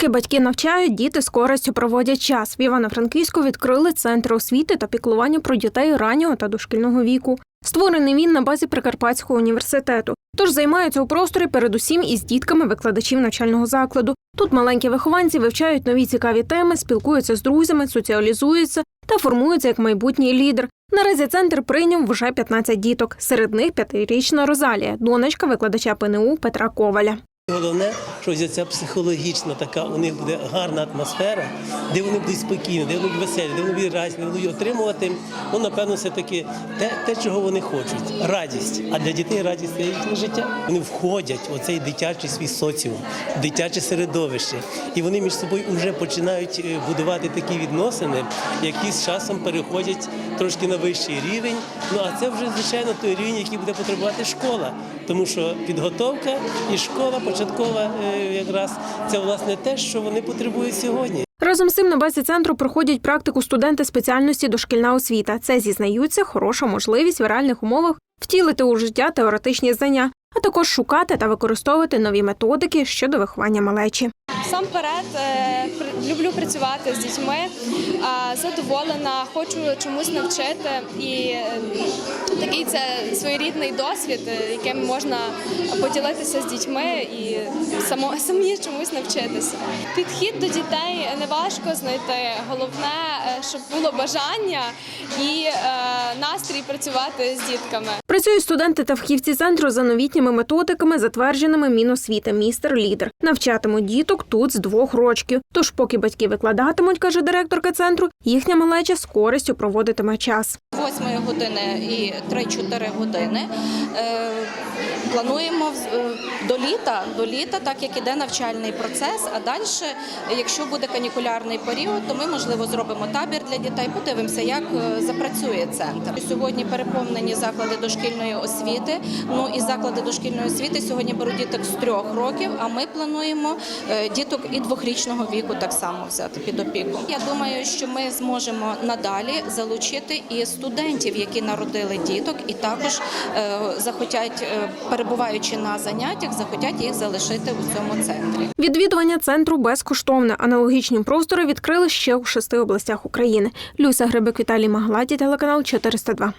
Поки батьки навчають, діти з користю проводять час. В Івано-Франківську відкрили центр освіти та піклування про дітей раннього та дошкільного віку. Створений він на базі Прикарпатського університету. Тож займаються у просторі передусім із дітками викладачів навчального закладу. Тут маленькі вихованці вивчають нові цікаві теми, спілкуються з друзями, соціалізуються та формуються як майбутній лідер. Наразі центр прийняв вже 15 діток. Серед них п'ятирічна Розалія, донечка викладача ПНУ Петра Коваля. Головне, що ця психологічна така у них буде гарна атмосфера, де вони будуть спокійні, де вони будуть веселі, де вони будуть радісні, де вони будуть отримувати, ну напевно, все таки те, те, чого вони хочуть радість. А для дітей радість це їхнє життя. Вони входять в оцей дитячий свій соціум, дитяче середовище, і вони між собою вже починають е, будувати такі відносини, які з часом переходять трошки на вищий рівень. Ну а це вже звичайно той рівень, який буде потребувати школа, тому що підготовка і школа початкова е, якраз це власне те, що вони потребують сьогодні. Разом з цим на базі центру проходять практику студенти спеціальності дошкільна освіта. Це зізнаються хороша можливість в реальних умовах втілити у життя теоретичні знання, а також шукати та використовувати нові методики щодо виховання малечі. Сам перед люблю працювати з дітьми, задоволена, хочу чомусь навчити. І е, такий це своєрідний досвід, е, яким можна поділитися з дітьми і само, самі чомусь навчитися. Підхід до дітей не важко знайти. Головне, е, щоб було бажання і е, настрій працювати з дітками. Працюють студенти та фахівці центру за новітніми методиками, затвердженими Міносвіти «Містер Лідер». Навчатимуть діток тут з двох рочків. Тож, поки батьки викладатимуть, каже директорка центру, їхня малеча з користю проводитиме час. 8 години і 3-4 години. Е, Плануємо е, до літа, до літа, так як іде навчальний процес. А далі, якщо буде канікулярний період, то ми можливо зробимо табір для дітей. Подивимося, як е, запрацює центр. Сьогодні переповнені заклади дошкільної освіти. Ну і заклади дошкільної освіти сьогодні беруть діток з трьох років. А ми плануємо е, діток і двохрічного віку так само взяти під опіку. Я думаю, що ми зможемо надалі залучити і студентів, які народили діток, і також е, захотять, е, перебуваючи на заняттях, захотять їх залишити у цьому центрі. Відвідування центру безкоштовне. Аналогічні простори відкрили ще у шести областях України. Люся Гребик, Віталій Магладі, телеканал 402.